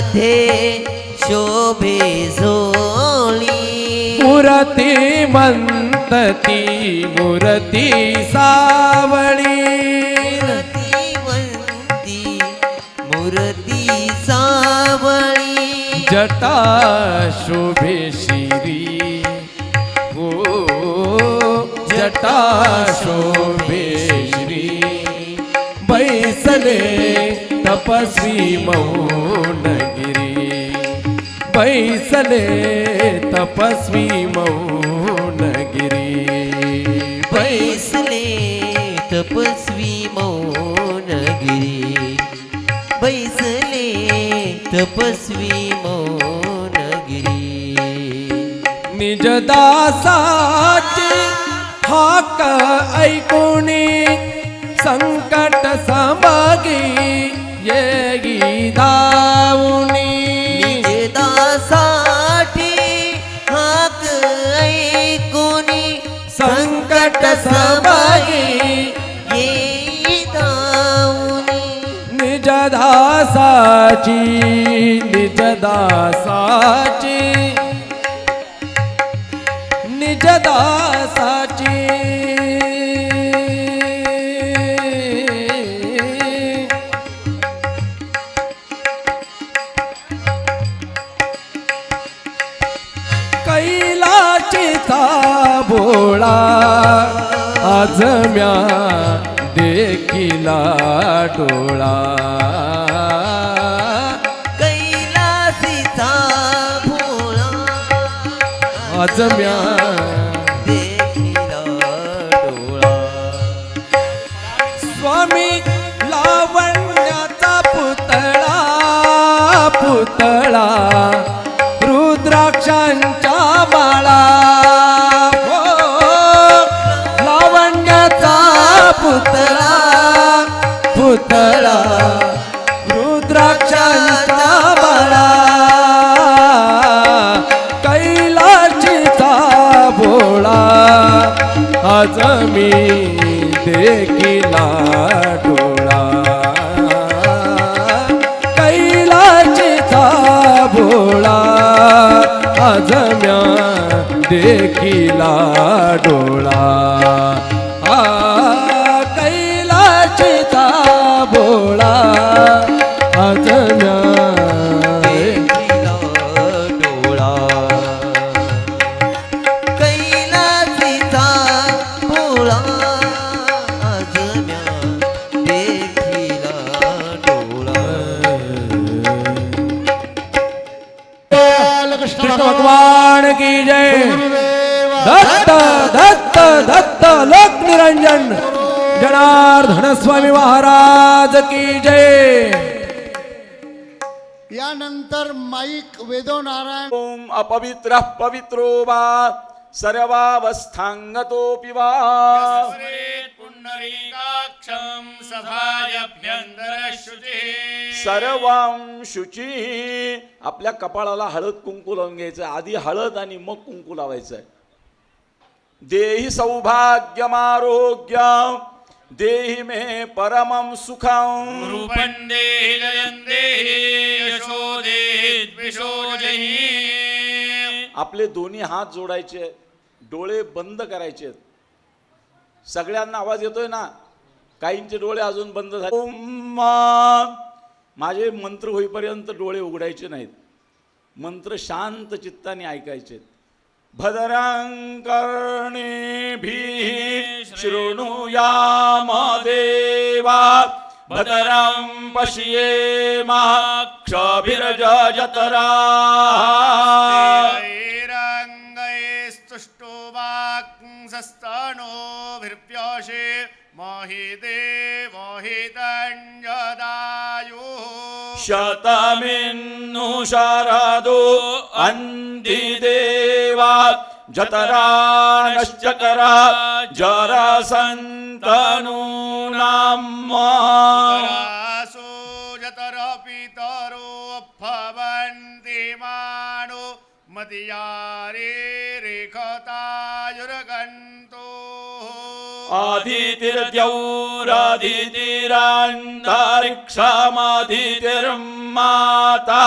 मध्ये शोभे झोळी मूर्ती म्हणतती मूर्ती सावळी. मूर्तिवंती मूर्ती सावळी. जटा शोभे शिरी. हो जटा शोभे श्री. बैसले तपस्वी मौनगिरी बैसले तपस्वी मौनगिरी। बैसले तपस्वी मौनगिरी। बैसले तपस्वी मौनगिरी। निज दासाची हाक ऐकुणी संकट समगी येगी दासाची निज दासाची. निज दासाची. कैलाचीचा भोळा आज म्या देखिला डोळा. आजम्या डोळा स्वामी लावण्याचा पुतळा पुतळा रुद्राक्षांच्या माळा. हो, लावण्याचा पुतळा पुतळा. मी देखिला डोळा. कैलाचीचा भोळा आजम्या देखिला डोळा. आ निरंजन जनार्दन स्वामी महाराज की जय। यानंतर माईक वेदो नारायण। ओम अपवित्र पवित्रो वा सर्वावस्थांगतोऽपि वा। पुण्डरीकाक्षं सर्वं शुची। आपल्या कपाळाला हळद कुंकू लावून घ्यायचं आधी हळद आणि मग कुंकू लावायचं. देही सौभाग्यमारोग्य देही मे परमं सुखं। रूपं देहि जयं देहि यशो देहि द्विषो आपले दोन्ही हात जोडायचे डोळे बंद करायचे. सगळ्यांना आवाज येतोय ना? काहींचे डोळे अजून बंद झाले. माझे मंत्र होईपर्यंत डोळे उघडायचे नाहीत. मंत्र शांत चित्ताने ऐकायचे भद्रांकर्णेभिः शृणुयाम देवा भद्रं पश्येमा क्षभिर्जतरा स्तुष्टुवाक्सस्तनोभिर्प्यशे मोहिते मोहितञ्जदायुः। शतमिन्नु शारदो अन्तिदेवा जतरा नश्चकरा जरसन्तनूनाम् रासो जतर पितरो भवन्ति मानो मतियारे रेखतायुर्गन्तो। आदितिर्द्यौरादितिरान्तरिक्षामादितिर्माता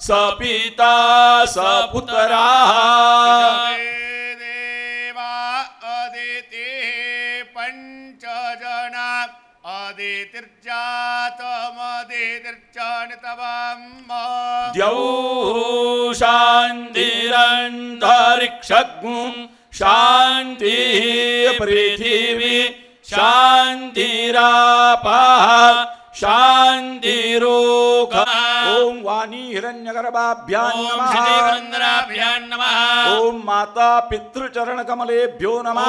सपिता सपुतरा देवा अदिति पञ्चजना। अदितिर्जातमदितिर्जानितवाम् द्यौः शान्तिरन्तरिक्षग्ं शान्तिः पृथिवी। शान्तिरापः शान्तिरोग ॐ वाणी हिरण्यगर्भाभ्यां ॐ नमः श्रीवृन्दराभ्यां नमः ॐ माता पितृचरणकमलेभ्यो नमः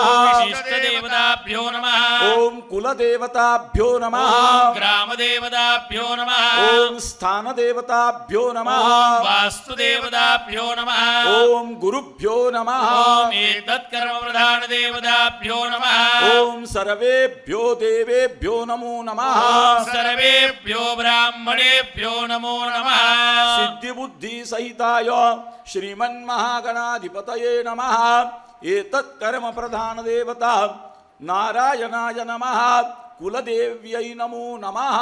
इष्टदेवताभ्यो नमः ॐ कुलदेवताभ्यो नमः ॐ ग्रामदेवताभ्यो नमः ॐ स्थानदेवताभ्यो नमः ॐ वास्तुदेवताभ्यो नमः ॐ गुरुभ्यो नमः ॐ एतत्कर्मप्रधानदेवताभ्यो नमः ॐ सर्वेभ्यो देवेभ्यो नमो नमः ॐ सर्वेभ्यो ब्राह्मणेभ्यो नमो नमः। सिद्धिबुद्धी सहिताय श्रीमन्महागणाधिपतये नमः। एतत् कर्म प्रधान देवता नारायणाय नमः। कुलदेव्यै नमो नमः।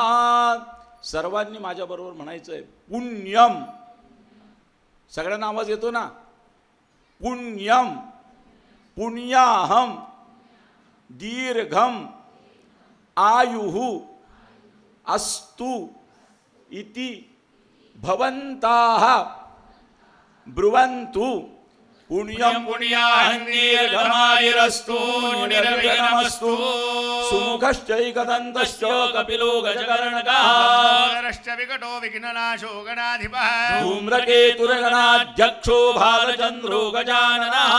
सर्वांनी माझ्याबरोबर म्हणायचं आहे पुण्यम. सगळ्यांना आवाज येतो ना? पुण्यम. पुण्याहम. दीर्घम. आयुः. अस्तु इति भवन्ताः ब्रुवन्तु। पुण्यं पुण्याहन्नीर्घमायुरस्तु निर्विघ्नमस्तु सुमुखश्चैकदन्तश्च कपिलो गजकर्णकः। रश्च विकटो विघ्ननाशो गणाधिपः। धूम्रकेतुर्गणाध्यक्षो भालचन्द्रो गजाननः।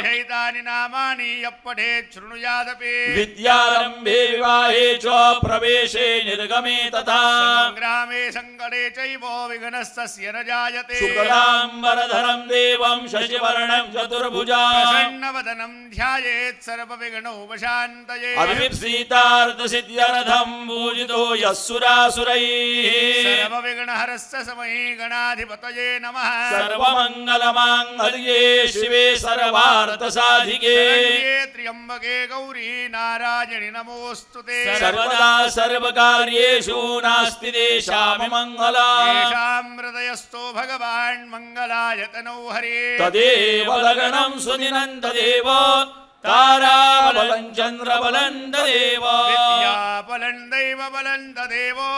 शैतानि नामानि यः पठेत् शृणुयादपि। विद्यारम्भे विवाहे च प्रवेशे निर्गमे तथा। सङ्ग्रामे सङ्कटे चैव विघ्नस्तस्य न जायते। शुक्लाम्बरधरं देवं शशिवर्णं। चतुर्भुजा। प्रसन्नवदनं ध्यायेत् सर्वविघ्नोपशान्तये। अभिप्सीतार्थसिद्ध्यर्थं पूजितो यः सुरासुरैः। सर्वविघ्नहरस्य समये गणाधिपतये नमः। सर्वमङ्गलमाङ्गल्ये शिवे सर्वार्थसाधिके। त्र्यम्बके गौरी नारायणि नमोऽस्तु ते। सर्वदा सर्वकार्येषु नास्ति देशामि मङ्गला। हृदयस्थो भगवान् मङ्गलायतनौ हरे। तदेव దేవలగణం సునినంద దేవ తారాబలం చంద్రబలంద దేవ విద్యాబలం దైవబలంద దేవో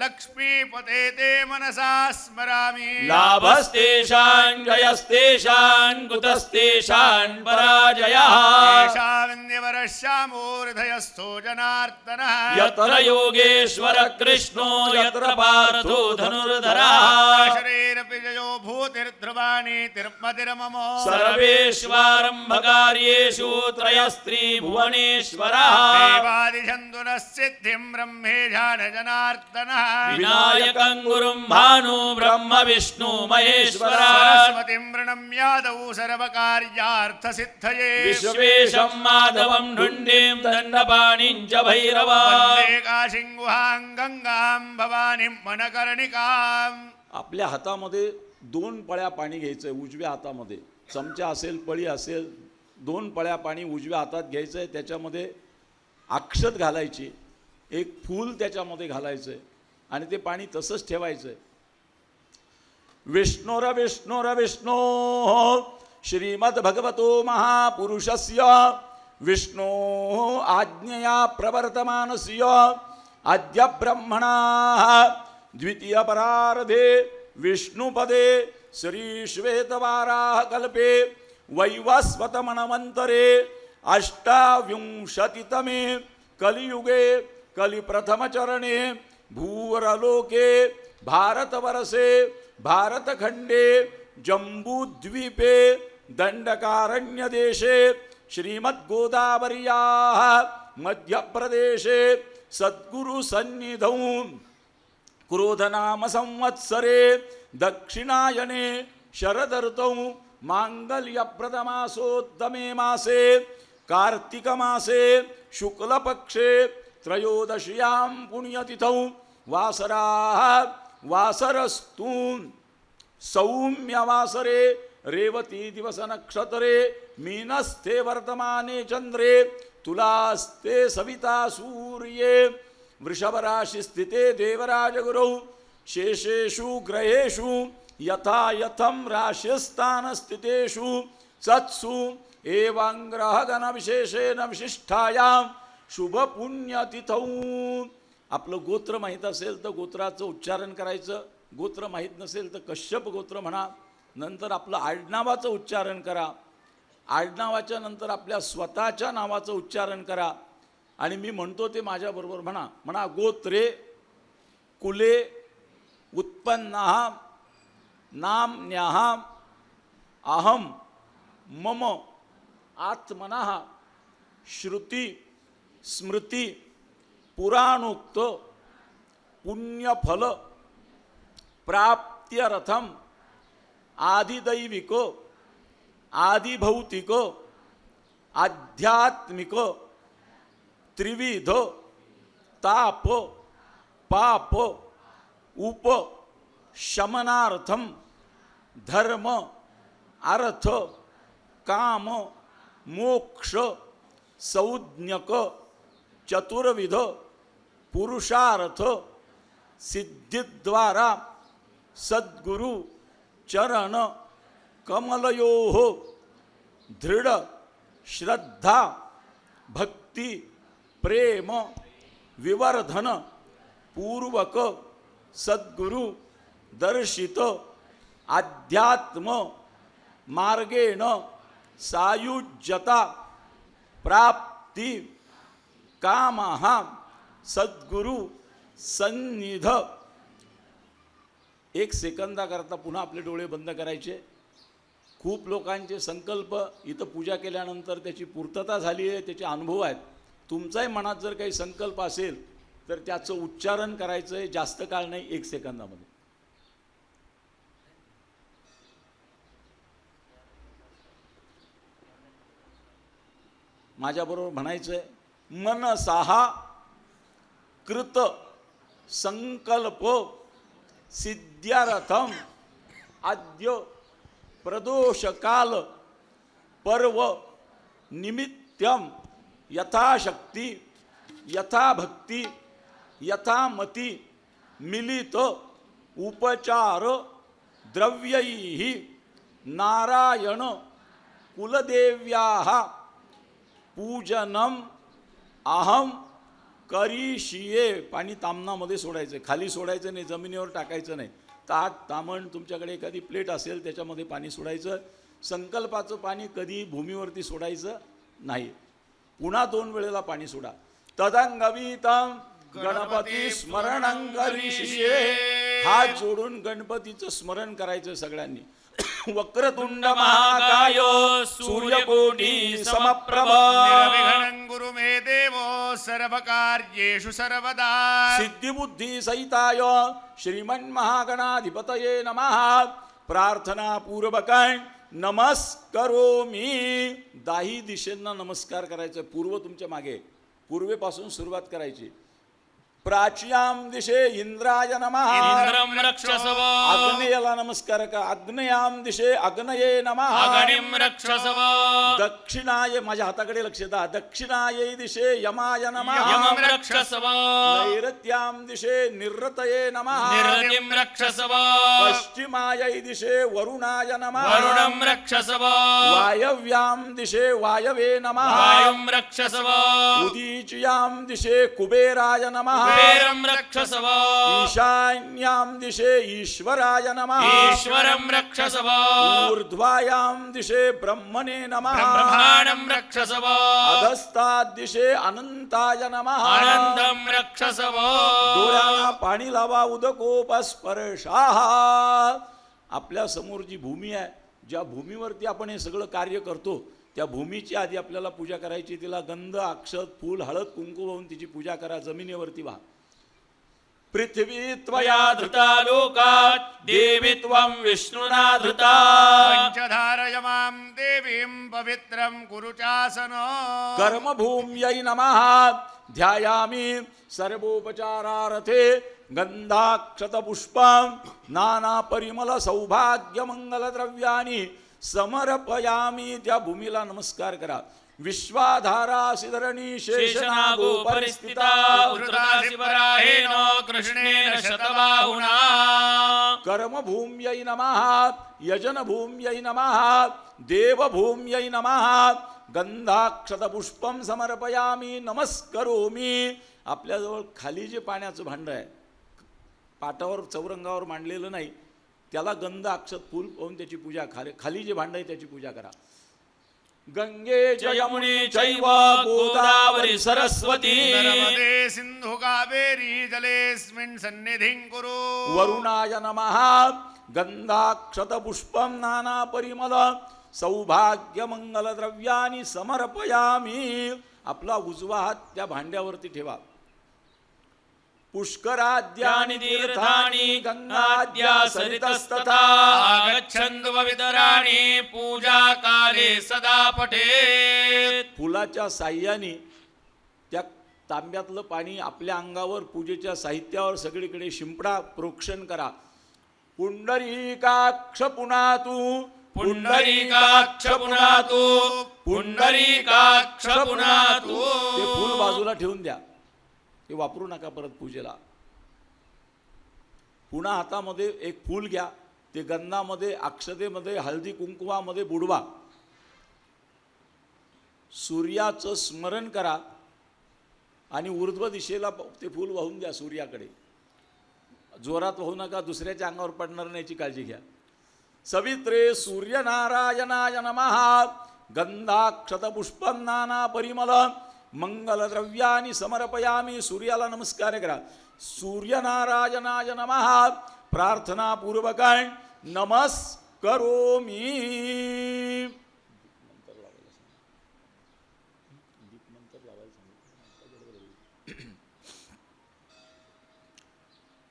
లక్ష్మీపతే తే మనసా స్మరామి లాభస్తేషాన్ జయస్తేషాన్ కుతస్తేషాన్ పరాజయాశామూర్ధయస్థో జనార్దన యత్ర యోగేశ్వర కృష్ణో యత్ర పార్థో ధనుర్ధరా శ్రీ भूतिर्ध्रुवाणि तिर्मतिर्मम सर्वेष्वारम्भकार्येषु त्रयस्त्रीभुवनेश्वरः देवादिशन्दुनः सिद्धिं ब्रह्मेशान जनार्दनः विनायकं गुरुं भानु ब्रह्म विष्णु महेश्वर। सरस्वतीं प्रणम्यादौ सर्वकार्यार्थसिद्धये। विश्वेशं माधवं ढुण्डीं दण्डपाणिं च भैरव। वन्दे काशीं गुहां गङ्गां भवानीं मनकर्णिकाम् आपल्या हातामध्ये दोन पळ्या पाणी घ्यायचंय उजव्या हातामध्ये. चमचा असेल पळी असेल दोन पळ्या पाणी उजव्या हातात घ्यायचंय त्याच्यामध्ये अक्षत घालायची एक फूल त्याच्यामध्ये घालायचं आहे आणि ते पाणी तसंच ठेवायचंय. विष्णोर विष्णोर विष्णो श्रीमद्भगवतो महापुरुषस्य विष्णो आज्ञया प्रवर्तमानस्य अद्य ब्रह्मणा द्वितीयपरार्धे विष्णुपदे श्रीश्वेतवाराहकल्पे वैवस्वतमनमन्तरे अष्टाविंशतितमे कलियुगे कलिप्रथमचरणे भूवरलोके भारतवर्षे भारतखण्डे जम्बूद्वीपे दण्डकारण्यदेशे श्रीमद्गोदावर्याः मध्यप्रदेशे सद्गुरुसन्निधौ क्रोधनाम संवत्सरे दक्षिणायने शरदर्तौ माङ्गल्यप्रदमासोत्तमे मासे कार्तिकमासे शुक्लपक्षे त्रयोदश्यां पुण्यतिथौ वासराः वासरस्तु सौम्यवासरे रेवती दिवस नक्षत्रे मीनस्थे वर्तमाने चंद्रे तुलास्ते सविता सूर्ये वृषभराशि स्थिते देवराजगुरौ शेषेषु ग्रहेषु यथा यथं राशिस्थानस्थितेषु सत्सु एवं ग्रहगणविशेषेण शुभपुण्यतिथौ। आपलं गोत्र माहीत असेल तर गोत्राचं उच्चारण करायचं गोत्र माहीत नसेल तर कश्यप गोत्र म्हणा नंतर आपलं आडनावाचं उच्चारण करा आडनावाच्या नंतर आपल्या स्वतःच्या नावाचं उच्चारण करा आणि मी म्हणतो ते माझ्याबरोबर म्हणा. म्हणा गोत्रे कुले उत्पन्ना नाम्न्याः अहम मम आत्मना श्रुती स्मृती पुराणोक्त पुण्यफल प्राप्त्यरथम आदिदैविक आदिभौतिक आध्यात्मिक त्रिविध ताप पाप उप शमनार्थम धर्म अर्थ काम मोक्ष संज्ञक चतुर्विध पुरुषार्थ सिद्धिद्वारा सद्गुरु चरण कमलयो दृढ श्रद्धा भक्ती प्रेम विवर्धन पूर्वक सद्गुरु दर्शित अध्यात्म मार्गेण सायुज्यता प्राप्ती कामहा सद्गुरु सन्निध. एक सेकंदाकरता पुन्हा आपले डोळे बंद करायचे. खूप लोकांचे संकल्प इथं पूजा केल्यानंतर त्याची पूर्तता झाली आहे त्याचे अनुभव आहेत. तुमचाही मनात जर काही संकल्प असेल तर त्याचं उच्चारण करायचं आहे जास्त काळ नाही एक सेकंदामध्ये. माझ्याबरोबर म्हणायचं आहे मनसाहा कृत संकल्प सिद्ध्यारथम आद्य प्रदोषकाल पर्व निमित्तम. यथाशक्ती यथाभक्ती यथामती मिलित उपचार द्रव्यैः नारायण कुलदेव्याः पूजनम अहम करीशिये पाणी तामणामध्ये सोडायचं खाली सोडायचं नाही जमिनीवर टाकायचं नाही. ताट तामण तुमच्याकडे एखादी प्लेट असेल त्याच्यामध्ये पाणी सोडायचं. संकल्पाचं पाणी कधी भूमीवरती सोडायचं नाही. पुन्हा दोन वेळेला पाणी सोडा. तदंगवीतम गणपती स्मरणं हात जोडून गणपतीचं स्मरण करायचं सगळ्यांनी. वक्रतुंड महाकाय सूर्यकोटी समप्रभ. गुरु मे देवो सर्वकार्येषु सर्वदा. सिद्धिबुद्धी सहिताय श्रीमन्महागणाधिपतये नमः. प्रार्थना पूर्वकाय नमस्करोमी. दाही दिशेंना नमस्कार करायचं पूर्व तुमच्या मागे. पूर्वेपासून सुरुवात करायची. प्राच्याम दिशे इंद्राय नमः इन्द्रं रक्षसव आग्नेयाला नमस्कार का आग्नेयाम दिशे अग्नये नमः अगणिं रक्षसव दक्षिणाय माझ्या हाताकडे लक्ष द्या दक्षिणायै दिशे यमाय नमः यमं रक्षसव नैऋत्याम दिशे निरतये नमः निरतिं रक्षसव पश्चिमायै दिशे वरुणाय नमः वरुणं रक्षसव वायव्याम दिशे वायवे नमः वायुं रक्षसव उदीच्याम दिशे कुबेराय नमः कुबेरं रक्षसव ईशान्याम दिशे ईश्वराय नमः ईश्वरं रक्षसव ऊर्ध्वायाम दिशे ब्रह्मणे नमः ब्रह्माणं रक्षसव अधस्तात् दिशे अनंताय नमः आनन्दं रक्षसव डोळ्याला पाणी लावा उदकोपस्पर्शाः आपल्यासमोर जी भूमी आहे ज्या भूमीवरती आपण हे सगळं कार्य करतो त्या भूमीची आधी आपल्याला पूजा करायची तिला गंध अक्षत फूल हळद कुंकू वाहून तिची पूजा करा जमिनीवरती व्हा. पृथ्वी त्वया धृता लोकात् देवी त्वं विष्णुना धृता. पञ्चधारय मां देवीं पवित्रं कुरु चासन कर्मभूम्यै नमः। ध्यायामि सर्वोपचारारथे गन्धाक्षतपुष्पं नानापरिमलसौभाग्यमङ्गलद्रव्याणि। समर्पयामी त्या भूमीला नमस्कार करा. विश्वाधारा सिधरणी शेषनागो परिस्थिता वृतासि वराहेण कृष्णेन शतबाहुना कर्मभूम्यै नमः यजनभूम्यै नमः देवभूम्यै नमः गंधाक्षतपुष्पम समर्पयामी नमस्करोमी. आपल्याजवळ खाली जे पाण्याचं भांड आहे पाटावर चौरंगावर मांडलेलं नाही त्याला गंध अक्षत फूल पाहून त्याची पूजा खाली खाली जे भांड आहे त्याची पूजा करा. गंगे च यमुने चैव गोदावरी सरस्वती. सिंधु कावेरी जलेस्मिन् सन्निधिं कुरु. वरुणाय नमः. गंधाक्षतपुष्पं नाना परिमल. सौभाग्य मंगल द्रव्यानी समर्पयामी. आपला उजवा हात त्या भांड्यावरती ठेवा. पुष्कराद्यानि तीर्थानि गंगाद्या सरितस्तथा आगच्छन्तु पवितराणि पूजा काले सदा पठेत्। फुलाच्या साह्याने त्या तांब्यातलं पाणी आपल्या अंगावर पूजेच्या साहित्यावर सगळीकडे शिंपडा प्रोक्षण करा. पुंडरीकाक्ष पुन्हा तू पुंडरीकाक्ष पुन्हा तू पुंडरीकाक्ष पुन्हा तू ते फूल बाजूला ठेवून द्या. ते वापरू नका परत पूजेला. पुन्हा हातामध्ये एक फूल घ्या. ते गंधामध्ये अक्षतेमध्ये हळदी कुंकुमामध्ये बुडवा. सूर्याचं स्मरण करा आणि ऊर्ध्व दिशेला ते फूल वाहून द्या सूर्याकडे. जोरात वाहू नका दुसऱ्याच्या अंगावर पडणार नाही याची काळजी घ्या. सवित्रे सूर्यनारायणाय नमः. गंधाक्षतपुष्पन्नाना परिमल मंगलद्रव्यानी समर्पयामी सूर्याला नमस्कार करा. सूर्यनारायणाय नमः. प्रार्थनापूर्वक नमस्करोमी.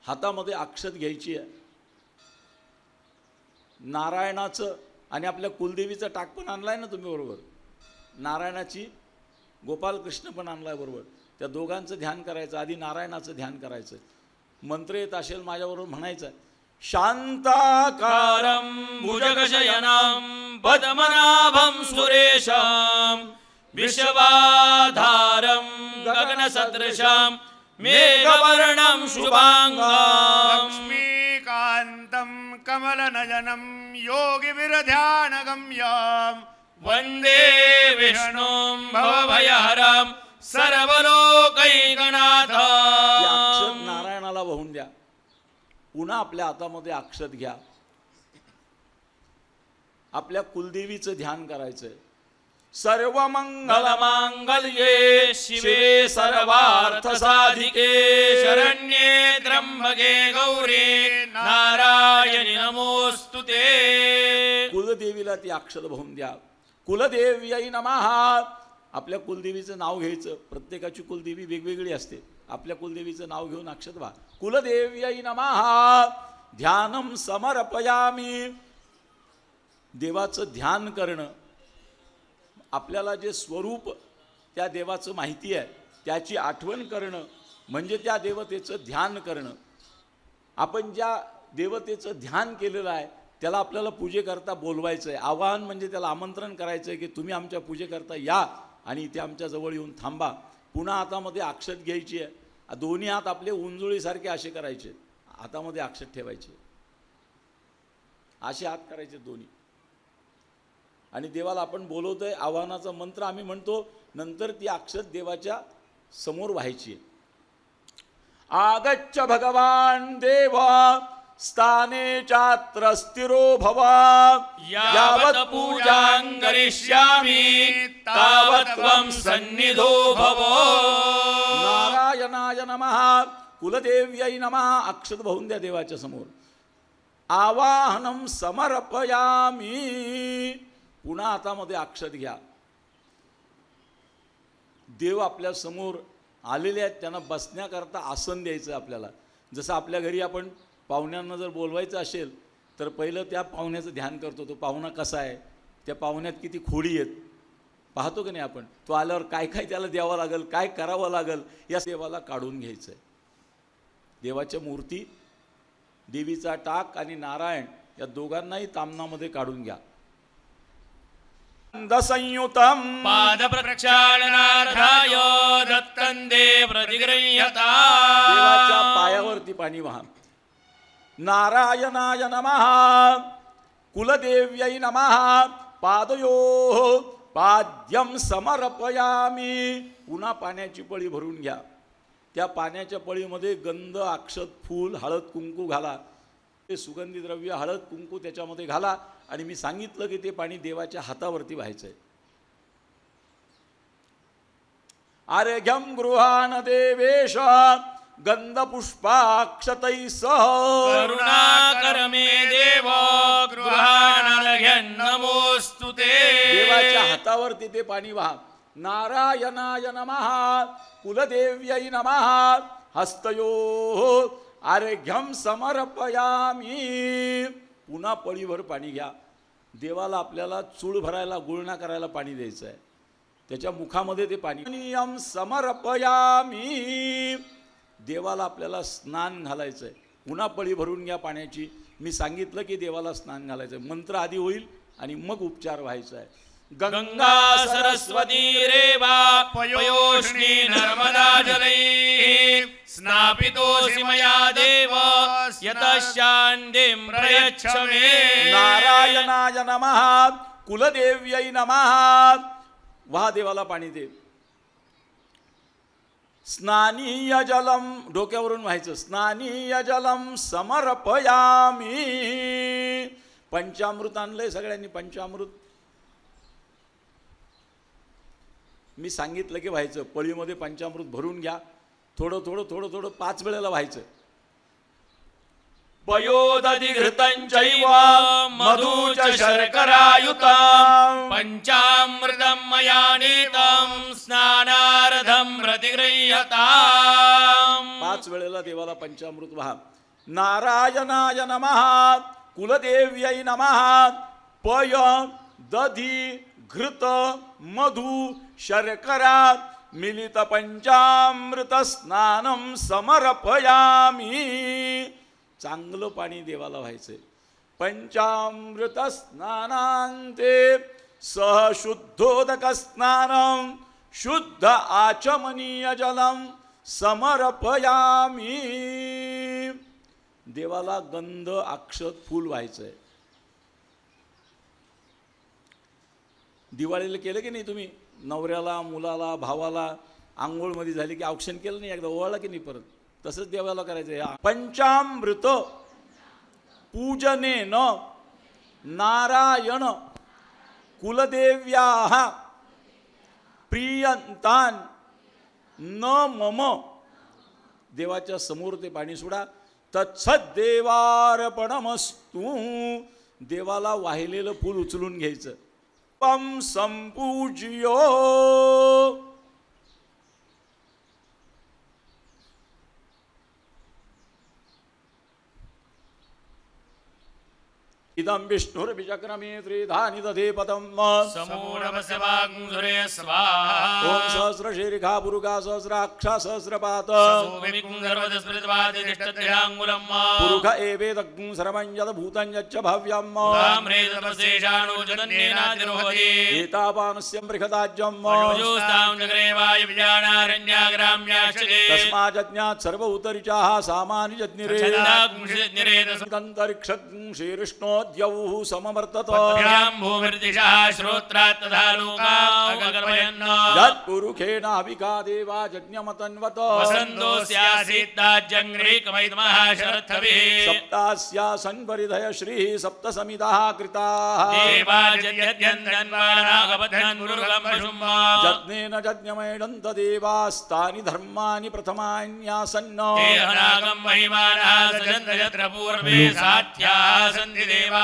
हातामध्ये अक्षत घ्यायची आहे. नारायणाचं आणि आपल्या कुलदेवीचं टाक पण आणलाय ना तुम्ही बरोबर? नारायणाची गोपालकृष्ण पण आणला बरोबर. त्या दोघांचं ध्यान करायचं आधी नारायणाचं ध्यान करायचं. मंत्र येत असेल माझ्याबरोबर म्हणायचं शांताकारं कारं भुजगशयनं पद्मनाभं सुरेशं विश्वाधारं गगनसदृशं मेघवर्णं शुभाङ्गम् लक्ष्मीकान्तं कमलनयनं योगिविरध्यानगम्यम् वन्दे विष्णुं भवभयहरं सर्वलोकैकनाथ अक्षत नारायणाला वाहून द्या. पुन्हा आपल्या हातामध्ये अक्षत घ्या. आपल्या कुलदेवीचं ध्यान करायचंय. सर्व मंगल मांगल्ये शिवे सर्वार्थसाधिके शरण्ये त्र्यंबके गौरी नारायणि नमोस्तुते कुलदेवीला ती अक्षर वाहून द्या. कुलदेव्याई नमहा आपल्या कुलदेवीचं नाव घ्यायचं. प्रत्येकाची कुलदेवी वेगवेगळी असते. आपल्या कुलदेवीचं नाव घेऊन अक्षत व्हा. यई नमहा ध्यानम समर्पयामी. देवाचं ध्यान करणं. आपल्याला जे स्वरूप त्या देवाचं माहिती आहे त्याची आठवण करणं म्हणजे त्या देवतेचं ध्यान करणं. आपण ज्या देवतेचं ध्यान केलेलं आहे त्याला आपल्याला पूजेकरता बोलवायचं आहे आवाहन म्हणजे त्याला आमंत्रण करायचं आहे की तुम्ही आमच्या पूजेकरता या आणि इथे आमच्या जवळ येऊन थांबा. पुन्हा हातामध्ये अक्षत घ्यायची आहे. दोन्ही हात आपले उंजुळीसारखे असे करायचे. हातामध्ये अक्षत ठेवायचे. असे हात करायचे दोन्ही. आणि देवाला आपण बोलवतोय आव्हानाचा मंत्र आम्ही म्हणतो नंतर ती अक्षत देवाच्या समोर व्हायची आहे. आगच्छ भगवान देव स्थाने चात्र स्थिरो भव यावत् पूजां करिष्यामि तावत् त्वं सन्निधो भव। नारायणाय नमः। कुलदेव्यै नमः। अक्षत वाहून द्या देवाच्या समोर। आवाहनम समर्पयामी। पुन्हा हातामध्ये अक्षत घ्या। देव आपल्यासमोर आलेले आहेत त्यांना बसण्याकरता आसन द्यायचं आपल्याला. जसं आपल्या घरी आपण पाहुण्यांना जर बोलवायचं असेल तर पहिलं त्या पाहुण्याचं ध्यान करतो तो पाहुणा कसा आहे? त्या पाहुण्यात किती खोडी आहेत? पाहतो की नाही आपण? तो आल्यावर काय काय त्याला द्यावं लागेल काय करावं लागेल या देवाला काढून घ्यायचं आहे देवाच्या मूर्ती देवीचा टाक आणि नारायण या दोघांनाही तामनामध्ये काढून घ्या. संयुतम पादप्रक्षालनार्थाय दत्तं ते प्रतिगृह्यता देवाच्या पायावरती पाणी वाहा नारायणाय नमः। कुलदेव्यै नमः। पादयो पाद्यम समर्पयामी। पुन्हा पाण्याची पळी भरून घ्या. त्या पाण्याच्या पळीमध्ये गंध अक्षत फूल हळद कुंकू घाला. ते सुगंधी द्रव्य हळद कुंकू त्याच्यामध्ये घाला. आणि मी सांगितलं की ते पाणी देवाच्या हातावरती व्हायचं आहे आर्घ्यम गृहान देवेश गंधपुष्पाक्षतै सह। करुणाकर मे देव नमोऽस्तु ते। देवाच्या हातावरती ते पाणी वाहा. नारायणाय नमः कुलदेव्यै नमः हस्तयो आर्घ्यम समर्पयामी। पुन्हा पळीभर पाणी घ्या. देवाला आपल्याला चूळ भरायला गुळणा करायला पाणी द्यायचं आहे त्याच्या मुखामध्ये ते पाणी नियम समर्पयामी. देवाला आपल्याला स्नान घालायचं आहे पुन्हा पळी भरून घ्या पाण्याची. मी सांगितलं की देवाला स्नान घालायचं आहे मंत्र आधी होईल आणि मग उपचार व्हायचा आहे गंगा सरस्वती रेवा पयोष्णी नर्मदा जलैः स्नापितोऽसि मया देव यतः शान्तिं प्रयच्छ मे नारायणाय नमः कुलदेव्यै नमः। वाहा देवाला पाणी दे. स्नानीय जलम डोक्यावरून व्हायचं. स्नानीय जलम समर्पयामी. पंचामृत आणलंय सगळ्यांनी पंचामृत. मी सांगितलं की व्हायचं पळीमध्ये पंचामृत भरून घ्या. थोडं थोडं थोडं थोडं पाच वेळेला व्हायचं. पयोदधिघृतं मधु च शर्करायुतं पञ्चामृतं मया नीतं स्नानार्धं प्रतिगृह्यताम्। पाच वेळेला देवाला पंचामृत व्हा. नारायणाय नमः कुलदेव्यै नमः पय दधी घृत मधु शर्करा मिलित पंचामृत स्नानम समर्पयामी। चांगलं पाणी देवाला व्हायचंय. पंचामृत स्नानांते सहशुद्धोदक स्नानम शुद्ध आचमनीय जलम समर्पयामी. देवाला गंध अक्षत फूल व्हायचंय. दिवाळीला केलं की नाही तुम्ही? नवऱ्याला मुलाला भावाला आंघोळमध्ये झाली की औक्षण केलं नाही? एकदा ओवाळला की नाही परत? तसंच देवाला करायचं या पंचामृत. पूजनेन. नारायण. कुलदेव्या. प्रियंतान न मम. देवाच्या समोर ते पाणी सोडा. तत्सत देवाला वाहिलेलं फूल उचलून घ्यायचं. पम संपूजियो. इदं विष्णुर्विचक्रमे त्रिधानि दधे पदम् समूढमस्य वाग्मुधुरे स्वाहा। ॐ सहस्रशीर्घा पुरुगा सहस्राक्षा सहस्रपात। सर्वदस्मृतवादिष्टत्रियाङ्गुलम् पुरुष एवेदग्ं सर्वं यद्भूतं यच्च योस्तां जगरे वायुव्यानारण्याग्राम्याश्चरे तस्माजज्ञात् सर्व उतरिचाः सामानि जज्ञिरे समवर्तत भ्यां भूमिर्दिशः श्रोत्रात् तथा लोकावगर्भयन् यत्पुरुषेणाविका देवा जज्ञमतन्वत। वसन्तोऽस्यासीत्ताज्जङ्ग्रीकमैतमः शरथभिः सप्तास्या सन्वरिधय श्रीः सप्तसमिताः कृताः। देवाजन्यद्यन्दन्वानागबद्धन्मुरुगम् यज्ञेन यज्ञमेणन्त देवास्तानि धर्माणि प्रथमान्यासन्न। पूर्वे साध्याः सन्ति देवाः।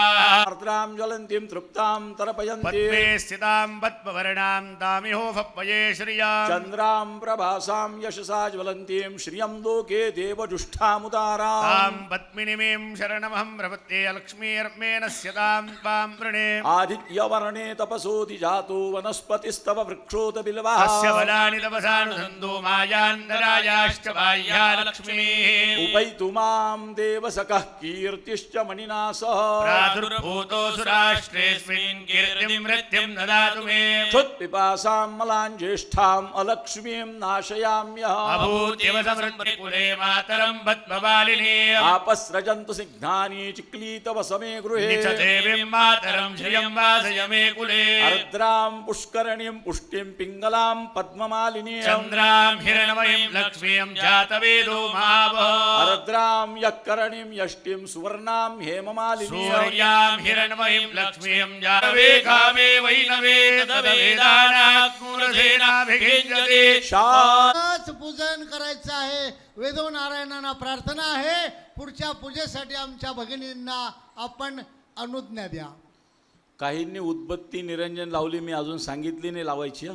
ज्वलन्तीं तृप्तां तर्पयन्ति। स्थितां पद्मवर्णां तामिहोपये श्रियाम्। चन्द्रां प्रभासां यशसा ज्वलन्तीं श्रियं लोके देवजुष्ठामुदाराम्। तां पद्मिनीमीं शरणमहं प्रपत्ये लक्ष्मीर्मेण स्यतां त्वां वृणे। आदित्यवर्णे तपसोऽधिजातो वनस्पतिस्तव वृक्षोत बिल्वः तस्य बलानि तपसानुसन्धो मायान्तरायाश्च बाह्या लक्ष्मीः। उपैतु मां देवसखः कीर्तिश्च मणिना सह प्रादुर्भूतोऽसुराष्ट्रेऽस्मिन् कीर्तिं मृत्युं ददातु मे। क्षुत्पिपासां मलां ज्येष्ठाम् अलक्ष्मीं नाशयाम्यहम् अभूत्यव समृद्धिकुले मातरं पद्ममालिनी आपस्रजन्तु सिग्धानि चिक्लीतवसमे गृहे। निचदेवीं मातरं श्रियं वासय मे कुले। अर्द्रां पुष्करणीं पुष्टिं पिङ्गलां पद्ममालिनीम् चन्द्रां हिरण्मयीं लक्ष्मीं जातवेदो मावः। अर्द्रां यःकरणीं यष्टिं सुवर्णां हेममालिनीम् सूर्यां हिरण्मयीं लक्ष्मीं जातवे कामे वैनवे तदवेदानाग्मुरधेनाभिषिञ्जते शा आज पूजन करायचं आहे. वेदो नारायणांना प्रार्थना आहे. पुढच्या पूजेसाठी आमच्या भगिनींना आपण अनुज्ञा द्या. काहींनी उदबत्ती निरंजन लावली मी अजून सांगितली नाही लावायची हं.